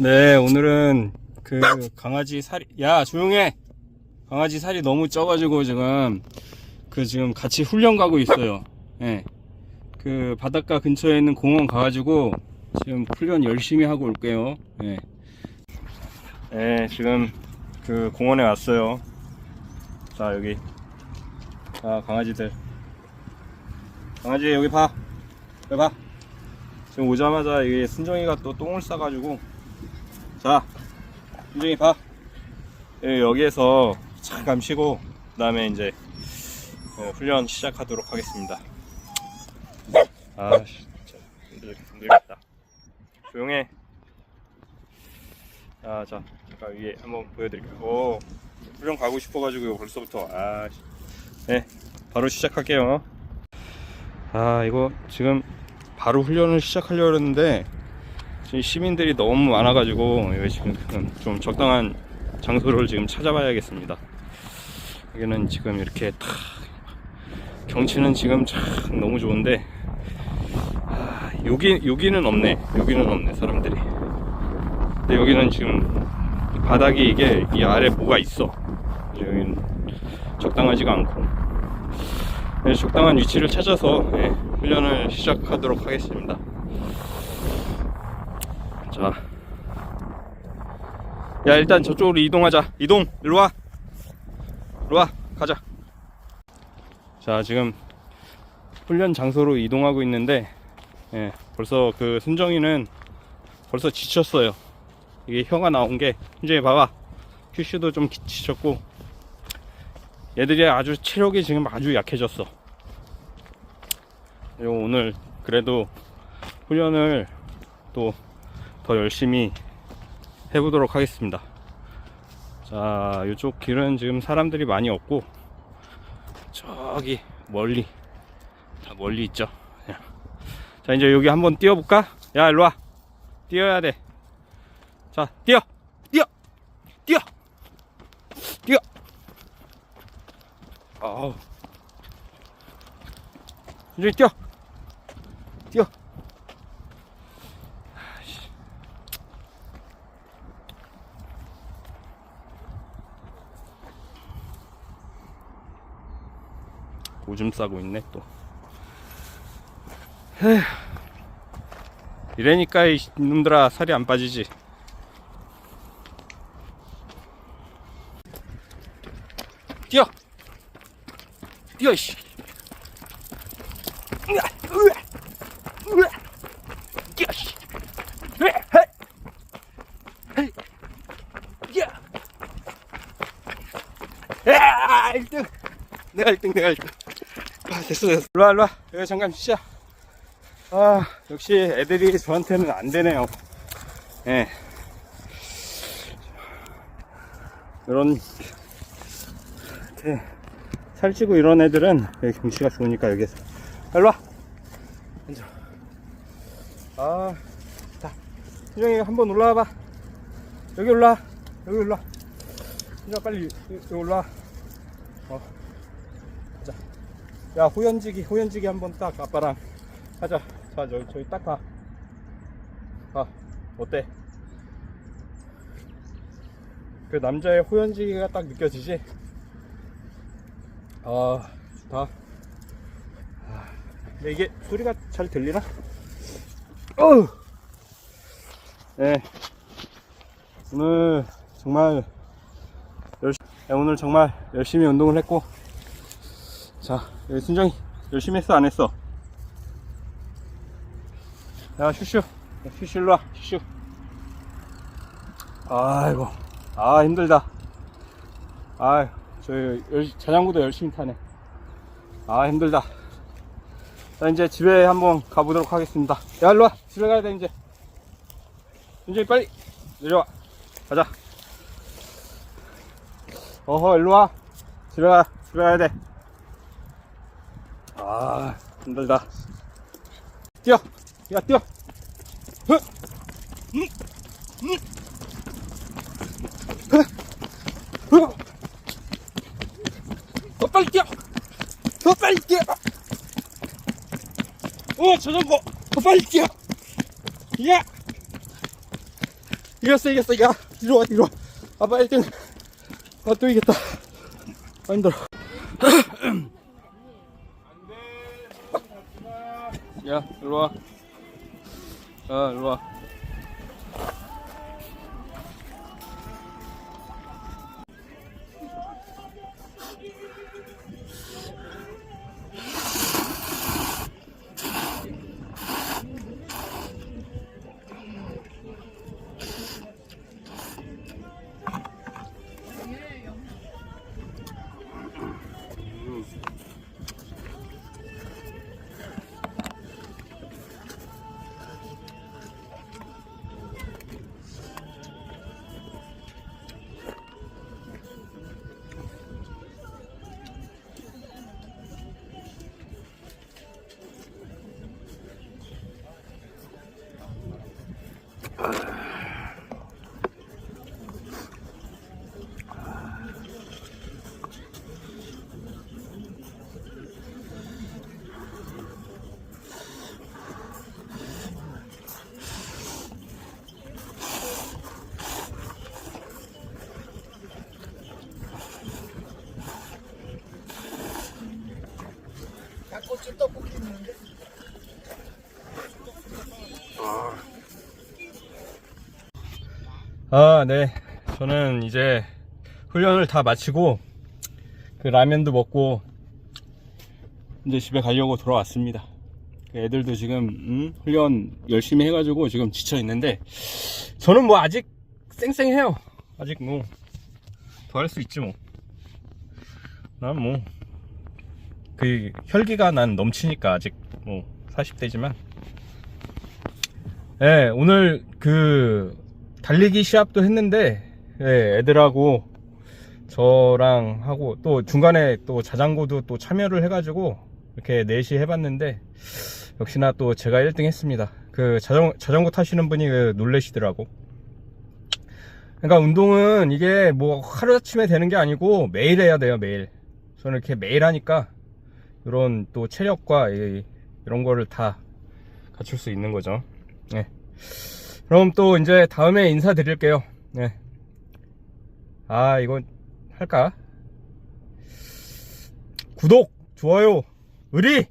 네, 오늘은 그 강아지 살이, 야, 조용해! 강아지 살이 너무 쪄가지고 지금 그 지금 같이 훈련 가고 있어요. 예. 그 바닷가 근처에 있는 공원 가가지고 지금 훈련 열심히 하고 올게요. 예. 예, 지금 그 공원에 왔어요. 자, 여기. 자, 강아지들. 강아지 여기 봐. 여기 봐. 지금 오자마자 이게 순정이가 또 똥을 싸가지고 자 순정이 봐 예, 여기에서 잠깐 쉬고 그 다음에 이제 어, 훈련 시작하도록 하겠습니다. 아 진짜 힘들, 힘들겠다. 조용해. 아, 자 잠깐 위에 한번 보여드릴게요. 오 훈련 가고 싶어가지고 벌써부터. 아, 네 바로 시작할게요. 아 이거 지금 바로 훈련을 시작하려고 했는데 지금 시민들이 너무 많아가지고 지금 좀 적당한 장소를 지금 찾아봐야겠습니다. 여기는 지금 이렇게 탁 경치는 지금 참 너무 좋은데 아, 여기 여기는 없네. 여기는 없네 사람들이. 근데 여기는 지금 바닥이 이게 이 아래 뭐가 있어. 여기는 적당하지가 않고. 네, 적당한 위치를 찾아서 예, 훈련을 시작하도록 하겠습니다. 자, 야 일단 저쪽으로 이동하자. 이동, 일로 와, 일로 와, 가자. 자, 지금 훈련 장소로 이동하고 있는데, 예, 벌써 그 순정이는 벌써 지쳤어요. 이게 혀가 나온 게, 이제 봐봐, 큐슈도 좀 기- 지쳤고, 얘들이 아주 체력이 지금 아주 약해졌어. 그리고 오늘 그래도 훈련을 또 더 열심히 해보도록 하겠습니다. 자, 이쪽 길은 지금 사람들이 많이 없고, 저기 멀리, 다 멀리 있죠. 야. 자, 이제 여기 한번 뛰어볼까? 야, 일로 와. 뛰어야 돼. 자, 뛰어! 뛰어! 뛰어! 뛰어! 아우. 이제 뛰어! 뛰어! 오줌 싸고 있네 또. 에휴. 이래니까 이 놈들아 살이 안 빠지지. 뛰어! 뛰어 씨. 으아, 으아, 으아. 뛰어 씨. 으아, 헤이. 헤이. 야. 야, 1등. 내가 1등, 내가 1등. 아, 됐어, 됐어. 일로 와, 일로 와. 여기 잠깐 쉬자. 아, 역시 애들이 저한테는 안 되네요. 예. 이런, 이렇게 살찌고 이런 애들은 여기 경치가 좋으니까 여기서. 일로 와. 앉아. 아, 자. 수정이 한번 올라와 봐. 여기 올라와. 여기 올라와. 수정아 빨리 여기 올라와. 어. 가자. 야, 호연지기, 호연지기 한번 딱 아빠랑 하자. 자, 저기, 저기 딱 가. 가. 어때? 그 남자의 호연지기가 딱 느껴지지? 아, 좋다. 아, 근데 이게 소리가 잘 들리나? 어우! 네. 오늘 정말 열심 네, 오늘 정말 열심히 운동을 했고 자 여기 순정이 열심히 했어 안 했어? 야 슈슈. 야, 슈슈 일로와 슈슈. 아이고. 아 힘들다. 아이 저 열- 자전거도 열심히 타네. 아 힘들다. 자 이제 집에 한번 가보도록 하겠습니다. 야 일로와. 집에 가야 돼 이제. 순정이 빨리 내려와. 가자. 어허 일로와. 집에 가 집에 가야 돼 아 힘들다. 뛰어 야 뛰어. 흐! 음! 음! 흐! 흐! 더 빨리 뛰어. 더 빨리 뛰어. 오 자전거 더 빨리 뛰어. 야 이겼어 이겼어 야 이리 와 이리 와. 아빠 1등. 아또 이겼다. 아 힘들어 야 일로 와 닭꼬치 떡볶이 있는데 아, 네. 저는 이제 훈련을 다 마치고 그 라면도 먹고 이제 집에 가려고 돌아왔습니다. 그 애들도 지금 음, 훈련 열심히 해가지고 지금 지쳐 있는데 저는 뭐 아직 쌩쌩해요. 아직 뭐 더 할 수 있지 뭐. 난 뭐 그 혈기가 난 넘치니까 아직 뭐 40대지만. 예, 오늘 그 달리기 시합도 했는데 예, 애들하고 저랑 하고 또 중간에 또 자전거도 또 참여를 해가지고 이렇게 넷이 해봤는데 역시나 또 제가 1등 했습니다. 그 자전, 자전거 타시는 분이 그 놀래시더라고. 그러니까 운동은 이게 뭐 하루아침에 되는 게 아니고 매일 해야 돼요, 매일. 저는 이렇게 매일 하니까 이런 또 체력과 이, 이런 거를 다 갖출 수 있는 거죠. 네. 그럼 또 이제 다음에 인사드릴게요. 네. 아, 이건 할까? 구독, 좋아요, 의리!